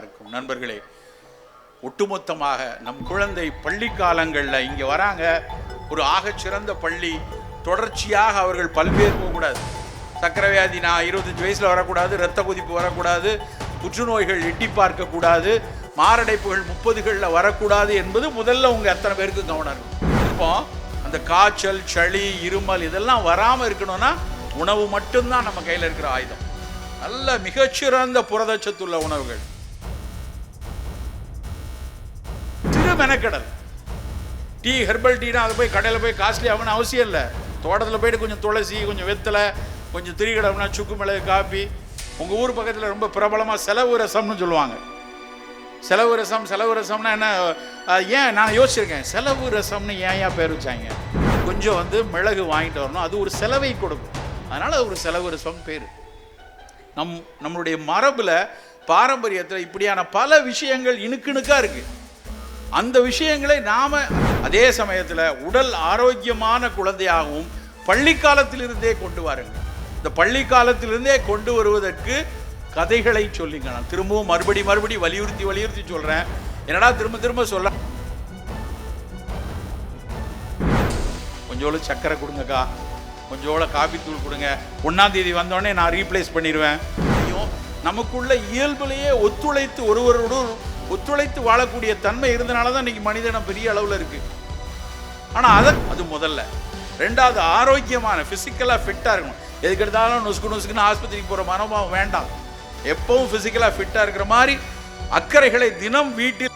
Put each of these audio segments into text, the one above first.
இருக்கும். நண்பர்களே ஒட்டுமொத்தமாக நம் குழந்தை பள்ளி காலங்களில் இங்கே வராங்க. ஒரு ஆகச்சிறந்த பள்ளி. தொடர்ச்சியாக அவர்கள் பல்வேறு போகக்கூடாது. சக்கரவியாதி நான் இருபத்தஞ்சி வயசில் வரக்கூடாது இரத்த கொதிப்பு வரக்கூடாது புற்றுநோய்கள் எட்டி பார்க்கக்கூடாது மாரடைப்புகள் முப்பதுகளில் வரக்கூடாது என்பது முதல்ல உங்கள் அத்தனை பேருக்கு கவனம் இருக்கும். இப்போ அந்த காய்ச்சல் சளி இருமல் இதெல்லாம் வராமல் இருக்கணும்னா உணவு மட்டும்தான் நம்ம கையில் இருக்கிற ஆயுதம். நல்ல மிகச்சிறந்த புரதச்சத்துள்ள உணவுகள். மெனக்கடல். டீ ஹெர்பல் டீனா அதை போய் கடையில் போய் காஸ்ட்லி ஆகணும்னு அவசியம் இல்லை. தோட்டத்தில் போயிட்டு கொஞ்சம் துளசி கொஞ்சம் வெத்தலை கொஞ்சம் திரிகடம்னா சுக்கு மிளகு காப்பி. உங்கள் ஊர் பக்கத்தில் ரொம்ப பிரபலமாக செலவு ரசம்னு சொல்லுவாங்க. செலவு ரசம் செலவு ரசம்னா என்ன? ஏன்? நான் யோசிச்சிருக்கேன். செலவு ரசம்னு ஏன் ஏன் பேர் வச்சாங்க? கொஞ்சம் வந்து மிளகு வாங்கிட்டு வரணும். அது ஒரு செலவை கொடுக்கும். அதனால் ஒரு செலவு ரசம் பேர். நம் நம்மளுடைய மரபில் பாரம்பரியத்தில் இப்படியான பல விஷயங்கள் இணுக்கிணுக்கா இருக்குது அந்த விஷயங்களை நாம் அதே சமயத்தில் உடல் ஆரோக்கியமான குழந்தையாகவும் பள்ளி காலத்திலிருந்தே கொண்டு வாருங்க. இந்த பள்ளி காலத்திலிருந்தே கொண்டு வருவதற்கு கதைகளை சொல்லிங்க. நான் திரும்பவும் மறுபடி மறுபடி வலியுறுத்தி வலியுறுத்தி சொல்கிறேன் என்னடா திரும்ப திரும்ப சொல்ல கொஞ்சோளு சக்கரை கொடுங்கக்கா. கொஞ்சோள காபி தூள் கொடுங்க. ஒன்றாம் தேதி வந்தோடனே நான் ரீப்ளேஸ் பண்ணிடுவேன் ஐயோ, நமக்குள்ள இயல்புலேயே ஒத்துழைத்து ஒருவரோடு ஒத்துழைத்து வாழக்கூடிய தன்மை இருந்தனால தான் இன்னைக்கு மனிதனம் பெரிய அளவில் இருக்கு. ஆனால் அதை அது முதல்ல. ரெண்டாவது ஆரோக்கியமான ஃபிசிக்கலாக ஃபிட்டாக இருக்கணும். எதுக்கு எடுத்தாலும் நொசுக்கு நொசுக்குன்னு ஆஸ்பத்திரிக்கு போகிற மனோபாவம் வேண்டாம். எப்பவும் ஃபிசிக்கலாக ஃபிட்டாக இருக்கிற மாதிரி அக்கறைகளை தினம் வீட்டில்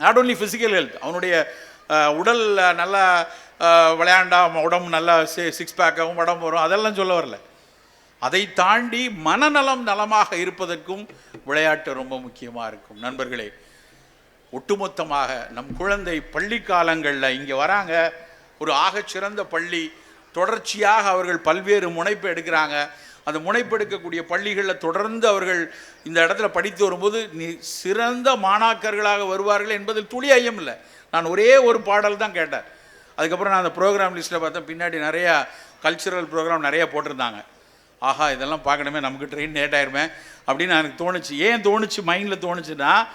நாட் only ஃபிசிக்கல் ஹெல்த் அவனுடைய உடல் நல்லா விளையாண்டா உடம்பு நல்லா சிக்ஸ் பேக்காகவும் உடம்பு வரும் அதெல்லாம் சொல்ல வரல. அதை தாண்டி மனநலம் நலமாக இருப்பதற்கும் விளையாட்டு ரொம்ப முக்கியமாக இருக்கும். நண்பர்களே ஒட்டுமொத்தமாக நம் குழந்தை பள்ளி காலங்களில் இங்கே வராங்க. ஒரு ஆகச்சிறந்த பள்ளி. தொடர்ச்சியாக அவர்கள் பல்வேறு முனைப்பு எடுக்கிறாங்க. அந்த முனைப்பு எடுக்கக்கூடிய பள்ளிகளில் தொடர்ந்து அவர்கள் இந்த இடத்துல படித்து வரும்போது நீ சிறந்த மாணாக்கர்களாக வருவார்கள் என்பதில் துளி ஐயம் இல்லை. நான் ஒரே ஒரு பாடல் தான் கேட்டேன். அதுக்கப்புறம் நான் அந்த ப்ரோக்ராம் லிஸ்ட்டில் பார்த்தேன். பின்னாடி நிறையா கல்ச்சுரல் ப்ரோக்ராம் நிறைய போட்டிருந்தாங்க. ஆஹா இதெல்லாம் பார்க்கணுமே நமக்கு ட்ரெயின் லேட் ஆயிருமே அப்படின்னு எனக்கு தோணுச்சு. ஏன் தோணுச்சு? மைண்டில் தோணுச்சுன்னா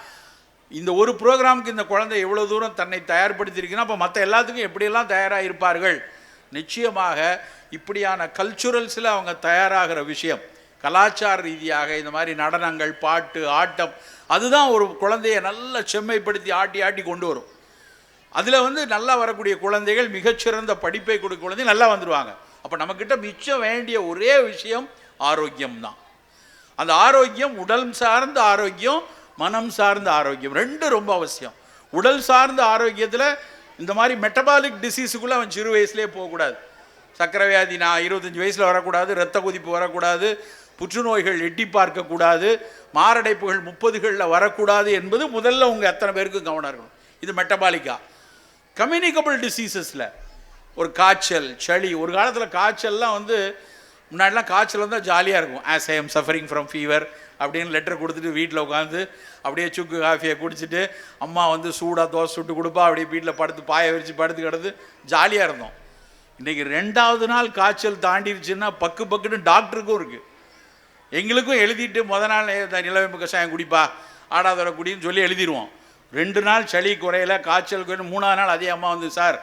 இந்த ஒரு ப்ரோக்ராமுக்கு இந்த குழந்தை எவ்வளோ தூரம் தன்னை தயார்படுத்தியிருக்குன்னா அப்போ மற்ற எல்லாத்துக்கும் எப்படியெல்லாம் தயாராக இருப்பார்கள் நிச்சயமாக இப்படியான கல்ச்சுரல்ஸில் அவங்க தயாராகிற விஷயம் கலாச்சார ரீதியாக இந்த மாதிரி நடனங்கள் பாட்டு ஆட்டம் அதுதான் ஒரு குழந்தையை நல்லா செம்மைப்படுத்தி ஆட்டி ஆட்டி கொண்டு வரும். அதில் வந்து நல்லா வரக்கூடிய குழந்தைகள் மிகச்சிறந்த படிப்பை கொடுக்க குழந்தை நல்லா வந்துடுவாங்க அப்போ நம்மக்கிட்ட மிச்சம் வேண்டிய ஒரே விஷயம் ஆரோக்கியம் தான் அந்த ஆரோக்கியம் உடல் சார்ந்த ஆரோக்கியம் மனம் சார்ந்த ஆரோக்கியம். ரெண்டும் ரொம்ப அவசியம். உடல் சார்ந்த ஆரோக்கியத்தில் இந்த மாதிரி மெட்டபாலிக் டிசீஸுக்குள்ளே அவன் சிறு வயசுலேயே போகக்கூடாது. சக்கரை வியாதி நான் இருபத்தஞ்சி வயசில் வரக்கூடாது இரத்த கொதிப்பு வரக்கூடாது புற்றுநோய்கள் எட்டி பார்க்கக்கூடாது மாரடைப்புகள் முப்பதுகளில் வரக்கூடாது என்பது முதல்ல உங்கள் எத்தனை பேருக்கு கவனம் இருக்கணும். இது மெட்டபாலிக்கா கம்யூனிகபிள் டிசீசஸில் ஒரு காய்ச்சல் சளி. ஒரு காலத்தில் காய்ச்சல்லாம் வந்து முன்னாடிலாம் காய்ச்சல் வந்தால் ஜாலியாக இருக்கும். As I am suffering from fever அப்படின்னு லெட்டர் கொடுத்துட்டு வீட்டில் உட்காந்து அப்படியே சுக்கு காஃபியை குடிச்சிட்டு அம்மா வந்து சூடாக தோசை சுட்டு கொடுப்பா அப்படியே வீட்டில் படுத்து பாய விரித்து படுத்து கிடந்து ஜாலியாக இருந்தோம். இன்றைக்கி ரெண்டாவது நாள் காய்ச்சல் தாண்டிடுச்சுன்னா பக்கு பக்குன்னு டாக்டருக்கும் இருக்குது எங்களுக்கும் எழுதிட்டு முத நாள் நிலவேம்பு கஷாயம் குடிப்பா. ஆடாதோட குடின்னு சொல்லி எழுதிடுவோம் ரெண்டு நாள் சளி குறையல காய்ச்சல் குறையில மூணாவது நாள் அதே அம்மா வந்து சார்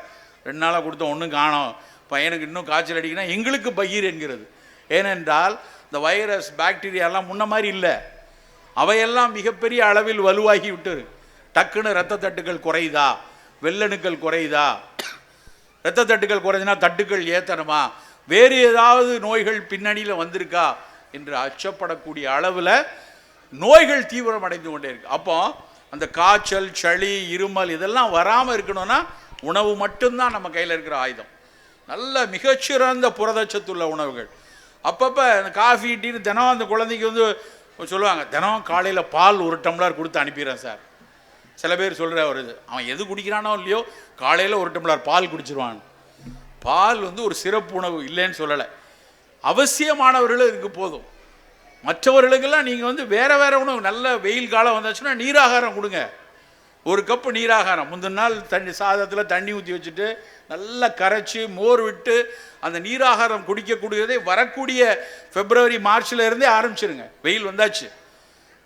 ரெண்டு நாளாக கொடுத்தோம் ஒன்றும் காணோம். பையனுக்கு இன்னும் காய்ச்சல் அடிக்கணும் எங்களுக்கு பகீர் என்கிறது. ஏனென்றால் இந்த வைரஸ் பாக்டீரியாலாம் முன்ன மாதிரி இல்லை. அவையெல்லாம் மிகப்பெரிய அளவில் வலுவாகி விட்டு டக்குன்னு இரத்த தட்டுகள் குறையுதா? வெள்ளணுக்கள் குறையுதா? ரத்த தட்டுகள் குறைஞ்சினா தட்டுகள் ஏற்றணுமா வேறு ஏதாவது நோய்கள் பின்னணியில் வந்திருக்கா? என்று அச்சப்படக்கூடிய அளவில் நோய்கள் தீவிரம் அடைந்து கொண்டே இருக்கு. அப்போ அந்த காய்ச்சல் சளி இருமல் இதெல்லாம் வராமல் இருக்கணும்னா உணவு மட்டும்தான் நம்ம கையில் இருக்கிற ஆயுதம். நல்ல மிகச்சிறந்த புரதச்சத்துள்ள உணவுகள். அப்பப்போ அந்த காஃபி டீன்னு தினம் அந்த குழந்தைக்கு வந்து சொல்லுவாங்க தினம் காலையில் பால் ஒரு டம்ளர் கொடுத்து அனுப்பிடுறேன் சார். சில பேர் சொல்கிற ஒரு இது அவன் எது குடிக்கிறானோ இல்லையோ காலையில் ஒரு டம்ளர் பால் குடிச்சிருவான். பால் வந்து ஒரு சிறப்பு உணவு இல்லைன்னு சொல்லலை. அவசியமானவர்களும் இதுக்கு போதும். மற்றவர்களுக்கெல்லாம் நீங்கள் வந்து வேறு வேறு உணவு நல்ல வெயில் காலம் வந்தாச்சுன்னா நீராகாரம் கொடுங்க. ஒரு கப்பு நீராகாரம். முந்தின நாள் தண்ணி சாதத்தில் தண்ணி ஊற்றி வச்சுட்டு நல்லா கரைச்சி மோர் விட்டு அந்த நீராகாரம் குடிக்கக்கூடியதை வரக்கூடிய பிப்ரவரி மார்ச்லேருந்தே ஆரம்பிச்சிருங்க. வெயில் வந்தாச்சு.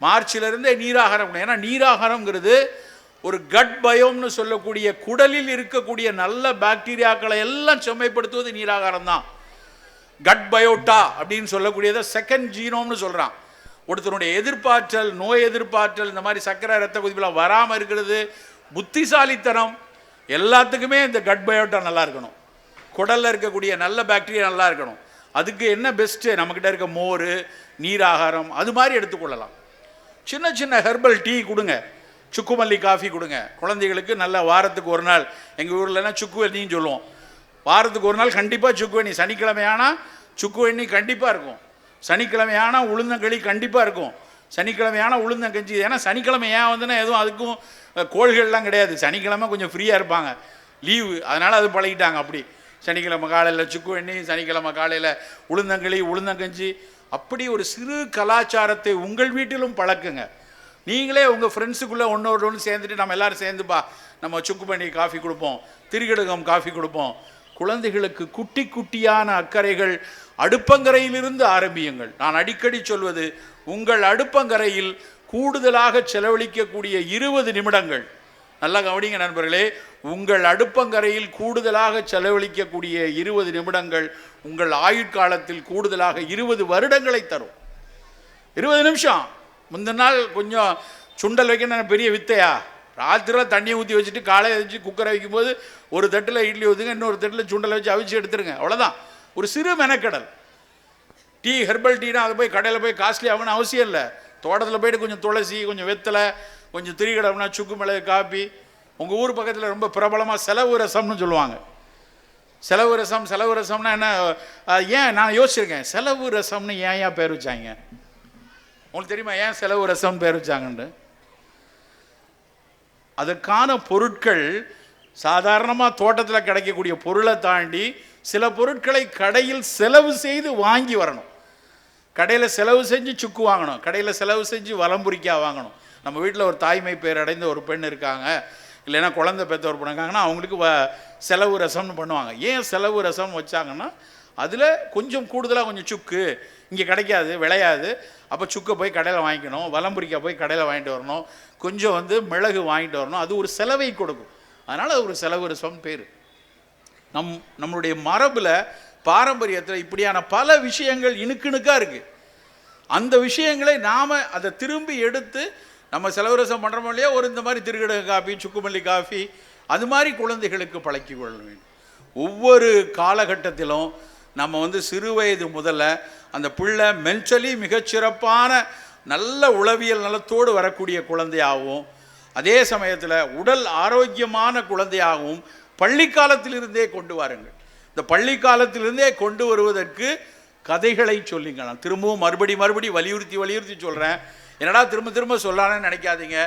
மார்ச்ல நீராகாரம் ஏன்னா நீராகாரங்கிறது ஒரு கட் பயோம்னு சொல்லக்கூடிய குடலில் இருக்கக்கூடிய நல்ல பாக்டீரியாக்களை எல்லாம் செம்மைப்படுத்துவது நீராகாரம் தான் கட் பயோட்டா அப்படின்னு சொல்லக்கூடியதை செகண்ட் ஜீனோம்னு சொல்கிறான் ஒருத்தருடைய எதிர்ப்பாற்றல் நோய் எதிர்ப்பாற்றல் இந்த மாதிரி சர்க்கரை ரத்த கொதிப்புலாம் வராமல் இருக்கிறது புத்திசாலித்தனம் எல்லாத்துக்குமே இந்த கட் பயோட்டா நல்லா இருக்கணும். குடலில் இருக்கக்கூடிய நல்ல பாக்டீரியா நல்லா இருக்கணும். அதுக்கு என்ன பெஸ்ட்டு நம்மக்கிட்ட இருக்க மோர் நீராகாரம் அது மாதிரி எடுத்துக்கொள்ளலாம். சின்ன சின்ன ஹெர்பல் டீ கொடுங்க. சுக்குமல்லி காஃபி கொடுங்க. குழந்தைகளுக்கு நல்ல வாரத்துக்கு ஒரு நாள். எங்கள் ஊர்லனா சுக்கு வெண்ணின்னு சொல்லுவோம். வாரத்துக்கு ஒரு நாள் கண்டிப்பாக சுக்கு வெண்ணி சனிக்கிழமை ஆனால் சுக்கு வெண்ணி கண்டிப்பாக இருக்கும். சனிக்கிழமை ஆனால் உளுந்தங்களி கண்டிப்பாக இருக்கும். சனிக்கிழமை ஆனால் உளுந்தங்கஞ்சி ஏன்னா சனிக்கிழமை ஏன் வந்துன்னா எதுவும் அதுக்கும் கோள்கள்லாம் கிடையாது. சனிக்கிழமை கொஞ்சம் ஃப்ரீயாக இருப்பாங்க. லீவு. அதனால் அது பழகிட்டாங்க அப்படி. சனிக்கிழமை காலையில் சுக்கு வெண்ணி சனிக்கிழமை காலையில் உளுந்தங்களி உளுந்தங்கஞ்சி அப்படி ஒரு சிறு கலாச்சாரத்தை உங்கள் வீட்டிலும் பழக்குங்க. நீங்களே உங்கள் ஃப்ரெண்ட்ஸுக்குள்ளே ஒன்றோடு ஒன்று சேர்ந்துட்டு நம்ம எல்லோரும் சேர்ந்துப்பா நம்ம சுக்கு பண்ணி காஃபி கொடுப்போம் திரிகடுகம் காஃபி கொடுப்போம். குழந்தைகளுக்கு குட்டி குட்டியான அக்கறைகள் அடுப்பங்கரையிலிருந்து ஆரம்பியுங்கள். நான் அடிக்கடி சொல்வது உங்கள் அடுப்பங்கரையில் கூடுதலாக செலவழிக்கக்கூடிய இருபது நிமிடங்கள். நல்லா கவனிங்க நண்பர்களே உங்கள் அடுப்பங்கரையில் கூடுதலாக செலவழிக்கக்கூடிய இருபது நிமிடங்கள் உங்கள் ஆயுட்காலத்தில் கூடுதலாக இருபது வருடங்களை தரும். இருபது நிமிஷம். முந்தின நாள் கொஞ்சம் சுண்டல் வைக்கணும் பெரிய வித்தையா? ராத்திரிலாம் தண்ணியை ஊற்றி வச்சுட்டு காலையை வச்சு குக்கரை வைக்கும்போது ஒரு தட்டில் இட்லி ஊற்றுங்க இன்னொரு தட்டில் சுண்டலை வச்சு அவிச்சு எடுத்துருங்க. அவ்வளோதான் ஒரு சிறு மெனக்கடல். டீ ஹெர்பல் டீனா அதை போய் கடையில் போய் காஸ்ட்லி ஆகணும்னு அவசியம் இல்லை. தோட்டத்தில் போயிட்டு கொஞ்சம் துளசி கொஞ்சம் வெத்தலை கொஞ்சம் திரிகடம்னா சுக்கு மிளகு காப்பி. உங்கள் ஊர் பக்கத்தில் ரொம்ப பிரபலமாக செலவு ரசம்னு சொல்லுவாங்க. செலவு ரசம் செலவு ரசம்னா என்ன? ஏன்? நான் யோசிச்சிருக்கேன். செலவு ரசம்னு ஏன் ஏன் பேர் வச்சாங்க? உங்களுக்கு தெரியுமா ஏன் செலவு ரசம் பேர் வச்சாங்கன்னு அதற்கான பொருட்கள் சாதாரணமாக தோட்டத்தில் கிடைக்கக்கூடிய பொருளை தாண்டி சில பொருட்களை கடையில் செலவு செய்து வாங்கி வரணும். கடையில் செலவு செஞ்சு சுக்கு வாங்கணும். கடையில் செலவு செஞ்சு வலம்புரிக்காய் வாங்கணும். நம்ம வீட்டில் ஒரு தாய்மை பேர் அடைந்த ஒரு பெண் இருக்காங்க. இல்லைன்னா குழந்தை பெற்ற ஒரு இருக்காங்கன்னா அவங்களுக்கு வ செலவு ரசம்னு பண்ணுவாங்க. ஏன் செலவு ரசம் வச்சாங்கன்னா அதில் கொஞ்சம் கூடுதலாக கொஞ்சம் சுக்கு இங்கே கிடைக்காது விளையாது. அப்போ சுக்கை போய் கடையில் வாங்கிக்கணும். வலம்புரிக்காய் போய் கடையில் வாங்கிட்டு வரணும். கொஞ்சம் வந்து மிளகு வாங்கிட்டு வரணும். அது ஒரு செலவை கொடுக்கும். அதனால் அது ஒரு செலவு ரசம் பேர். நம் நம்மளுடைய மரபில் பாரம்பரியத்தில் இப்படியான பல விஷயங்கள் இணுக்கிணுக்காக இருக்குது அந்த விஷயங்களை நாம் அதை திரும்பி எடுத்து நம்ம செலவரசம் பண்ணுறோம் இல்லையா ஒரு இந்த மாதிரி திருக்கடக காஃபி சுக்குமல்லி காஃபி அது மாதிரி குழந்தைகளுக்கு பழக்கி கொள்ள வேண்டும். ஒவ்வொரு காலகட்டத்திலும் நம்ம வந்து சிறு வயது முதல்ல அந்த பிள்ளை மென்டலி மிகச்சிறப்பான நல்ல உளவியல் நலத்தோடு வரக்கூடிய குழந்தையாகவும் அதே சமயத்தில் உடல் ஆரோக்கியமான குழந்தையாகவும் பள்ளி காலத்திலிருந்தே கொண்டு வாருங்கள். இந்த பள்ளி காலத்திலிருந்தே கொண்டு வருவதற்கு கதைகளை சொல்லிங்க நான் திரும்பவும் மறுபடி மறுபடி வலியுறுத்தி வலியுறுத்தி சொல்கிறேன் என்னடா திரும்ப திரும்ப சொல்லலான்னு நினைக்காதீங்க.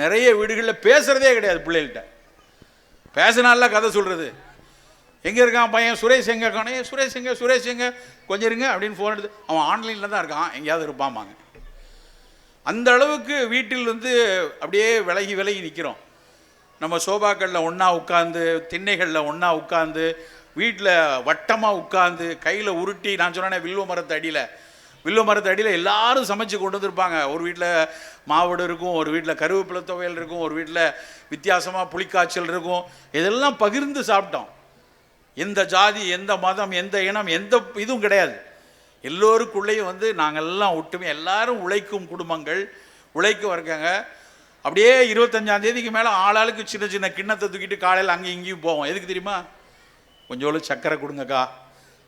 நிறைய வீடுகளில் பேசுகிறதே கிடையாது பிள்ளைகள்கிட்ட பேசினால கதை சொல்கிறது எங்கே இருக்கான் பையன்? சுரேஷ் எங்கே இருக்கானே? சுரேஷ் எங்க? சுரேஷ் எங்க? கொஞ்சம் இருங்க அப்படின்னு ஃபோன் எடுத்து அவன் ஆன்லைனில் தான் இருக்கான். எங்கேயாவது இருப்பாமாங்க அந்த அளவுக்கு வீட்டில் வந்து அப்படியே விலகி விலகி நிற்கிறோம் நம்ம சோபாக்களில் ஒன்றா உட்காந்து திண்ணைகளில் ஒன்றா உட்காந்து வீட்டில் வட்டமாக உட்காந்து கையில் உருட்டி நான் சொன்னேன்னே வில்வ மரத்து அடியில். வில்வ மரத்து அடியில் எல்லாரும் சமைச்சு கொண்டு வந்துருப்பாங்க. ஒரு வீட்டில் மாவடு இருக்கும் ஒரு வீட்டில் கருவேப்பிலை துவையல் இருக்கும் ஒரு வீட்டில் வித்தியாசமாக புளிக்காய்ச்சல் இருக்கும். இதெல்லாம் பகிர்ந்து சாப்பிட்டோம். எந்த ஜாதி எந்த மதம் எந்த இனம் எந்த இதுவும் கிடையாது. எல்லோருக்குள்ளேயும் வந்து நாங்கள் எல்லாம் ஒட்டுமே எல்லாரும் உழைக்கும் குடும்பங்கள். உழைக்க வர்க்கங்க அப்படியே இருபத்தஞ்சாம் தேதிக்கு மேலே ஆளாளுக்கு சின்ன சின்ன கிண்ணத்தை தூக்கிட்டு காலையில் அங்கேயும் இங்கேயும் போவோம். எதுக்கு தெரியுமா? கொஞ்சோளவு சர்க்கரை கொடுங்கக்கா.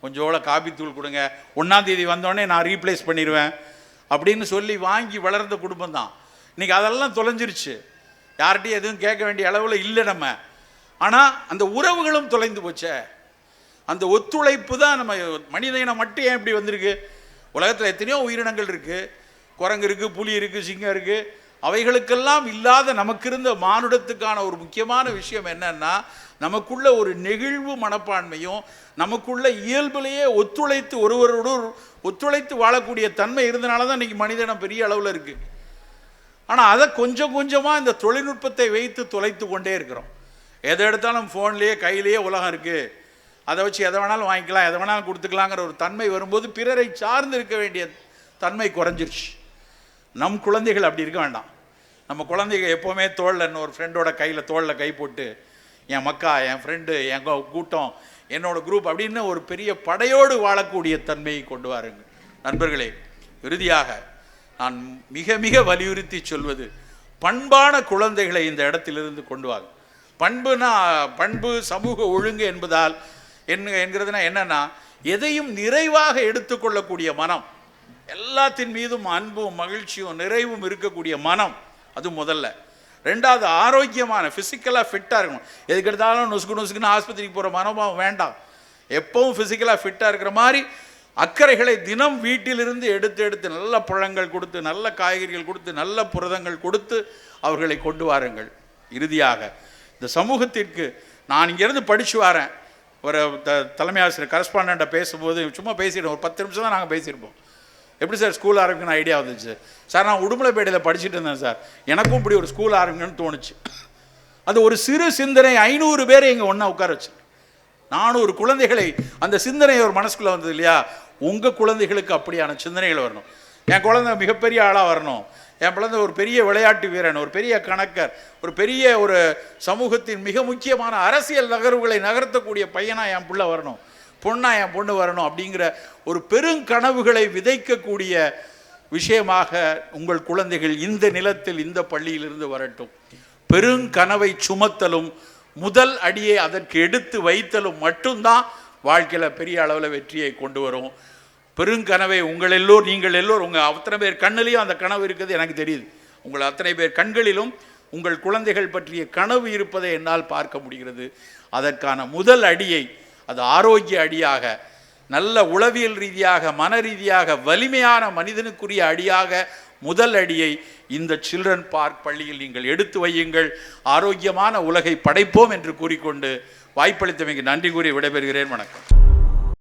கொஞ்சோளவு காபி தூள் கொடுங்க. ஒன்றாம் தேதி வந்தோடனே நான் ரீப்ளேஸ் பண்ணிடுவேன் அப்படின்னு சொல்லி வாங்கி வளர்ந்த குடும்பம் தான். இன்றைக்கி அதெல்லாம் தொலைஞ்சிருச்சு. யார்கிட்டையும் எதுவும் கேட்க வேண்டிய அளவில் இல்லை நம்ம. ஆனால் அந்த உறவுகளும் தொலைந்து போச்சே. அந்த ஒத்துழைப்பு தான் நம்ம மனித இனம் மட்டும் ஏன் இப்படி வந்திருக்கு? உலகத்தில் எத்தனையோ உயிரினங்கள் இருக்குது குரங்கு இருக்குது புலி இருக்குது சிங்கம் இருக்குது அவைகளுக்கெல்லாம் இல்லாத நமக்கு இருந்த மானுடத்துக்கான ஒரு முக்கியமான விஷயம் என்னன்னா நமக்குள்ள ஒரு நெகிழ்வு மனப்பான்மையும் நமக்குள்ள இயல்பிலேயே ஒத்துழைத்து ஒருவரோடு ஒத்துழைத்து வாழக்கூடிய தன்மை இருந்தனால தான் இன்னைக்கு மனிதனம் பெரிய அளவில் இருக்குது ஆனால் அதை கொஞ்சம் கொஞ்சமாக இந்த தொழில்நுட்பத்தை வைத்து தொலைத்து கொண்டே இருக்கிறோம். எதை எடுத்தாலும் ஃபோன்லேயே கையிலேயே உலகம் இருக்குது அதை வச்சு எதை வேணாலும் வாங்கிக்கலாம் எதை வேணாலும் கொடுத்துக்கலாங்கிற ஒரு தன்மை வரும்போது பிறரை சார்ந்து இருக்க வேண்டிய தன்மை குறைஞ்சிருச்சு. நம் குழந்தைகள் அப்படி இருக்க வேண்டாம். நம்ம குழந்தைங்க எப்போவுமே தோளில் ஒரு ஃப்ரெண்டோட கையில் தோளில் கை போட்டு என் மக்கா என் ஃப்ரெண்டு என் கூட்டம் என்னோட குரூப் அப்படின்னு ஒரு பெரிய படையோடு வாழக்கூடிய தன்மையை கொண்டு வாருங்க. நண்பர்களே இறுதியாக நான் மிக மிக வலியுறுத்தி சொல்வது பண்பான குழந்தைகளை இந்த இடத்திலிருந்து கொண்டு வாங்க. பண்புனா பண்பு சமூக ஒழுங்கு என்பதால் என்ன என்கிறதுனா என்னன்னா எதையும் நிறைவாக எடுத்துக்கொள்ளக்கூடிய மனம் எல்லாத்தின் மீதும் அன்பும் மகிழ்ச்சியும் நிறைவும் இருக்கக்கூடிய மனம் அது முதல்ல. ரெண்டாவது ஆரோக்கியமான ஃபிசிக்கலாக ஃபிட்டாக இருக்கணும். எதுக்கு எடுத்தாலும் நொசுக்கு நொசுக்குன்னு ஆஸ்பத்திரிக்கு போகிற மனோபாவம் வேண்டாம். எப்பவும் ஃபிசிக்கலாக ஃபிட்டாக இருக்கிற மாதிரி அக்கறைகளை தினம் வீட்டிலிருந்து எடுத்து எடுத்து நல்ல பழங்கள் கொடுத்து நல்ல காய்கறிகள் கொடுத்து நல்ல புரதங்கள் கொடுத்து அவர்களை கொண்டு வாருங்கள். இறுதியாக இந்த சமூகத்திற்கு நான் இங்கேருந்து படித்து வரேன். ஒரு த தலைமை ஆசிரியர் கரஸ்பாண்டண்ட்டை பேசும்போது சும்மா பேசிடுவோம். ஒரு பத்து நிமிஷம் தான் நாங்கள் பேசியிருப்போம். எப்படி சார் ஸ்கூல் ஆரம்பிக்கணும் ஐடியா வந்துச்சு? சார் நான் உடுமலைப்பேட்டையில் படிச்சுட்டு இருந்தேன் சார். எனக்கும் இப்படி ஒரு ஸ்கூல் ஆரம்பிக்கணும்னு தோணுச்சு. அது ஒரு சிறு சிந்தனை ஐநூறு பேரை இங்கே ஒன்றா உட்கார வச்சு நானூறு குழந்தைகளை அந்த சிந்தனை ஒரு மனசுக்குள்ளே வந்தது இல்லையா? உங்கள் குழந்தைகளுக்கு அப்படியான சிந்தனைகள் வரணும். என் குழந்தை மிகப்பெரிய ஆளாக வரணும். என் குழந்தை ஒரு பெரிய விளையாட்டு வீரன் ஒரு பெரிய கணக்கர் ஒரு பெரிய ஒரு சமூகத்தின் மிக முக்கியமான அரசியல் நகர்வுகளை நகர்த்தக்கூடிய பையனாக என் பிள்ளை வரணும். பொண்ணா என் பொண்ணு வரணும் அப்படிங்கிற ஒரு பெருங்கனவுகளை விதைக்கக்கூடிய விஷயமாக உங்கள் குழந்தைகள் இந்த நிலத்தில் இந்த பள்ளியிலிருந்து வரட்டும். பெருங்கனவை சுமத்தலும் முதல் அடியை அதற்கு எடுத்து வைத்தலும் மட்டும்தான் வாழ்க்கையில் பெரிய அளவில் வெற்றியை கொண்டு வரும். பெருங்கனவை உங்கள் எல்லோர் நீங்கள் எல்லோர் உங்கள் அத்தனை பேர் கண்ணிலையும் அந்த கனவு இருக்குது எனக்கு தெரியுது. உங்கள் அத்தனை பேர் கண்களிலும் உங்கள் குழந்தைகள் பற்றிய கனவு இருப்பதை என்னால் பார்க்க முடிகிறது. அதற்கான முதல் அடியை அது ஆரோக்கிய அடியாக நல்ல உளவியல் ரீதியாக மன ரீதியாக வலிமையான மனிதனுக்குரிய அடியாக முதல் அடியை இந்த சில்ட்ரன் பார்க் பள்ளியில் நீங்கள் எடுத்து வையுங்கள். ஆரோக்கியமான உலகை படைப்போம் என்று கூறிக்கொண்டு வாய்ப்பளித்தமைக்கு நன்றி கூறி விடைபெறுகிறேன். வணக்கம்.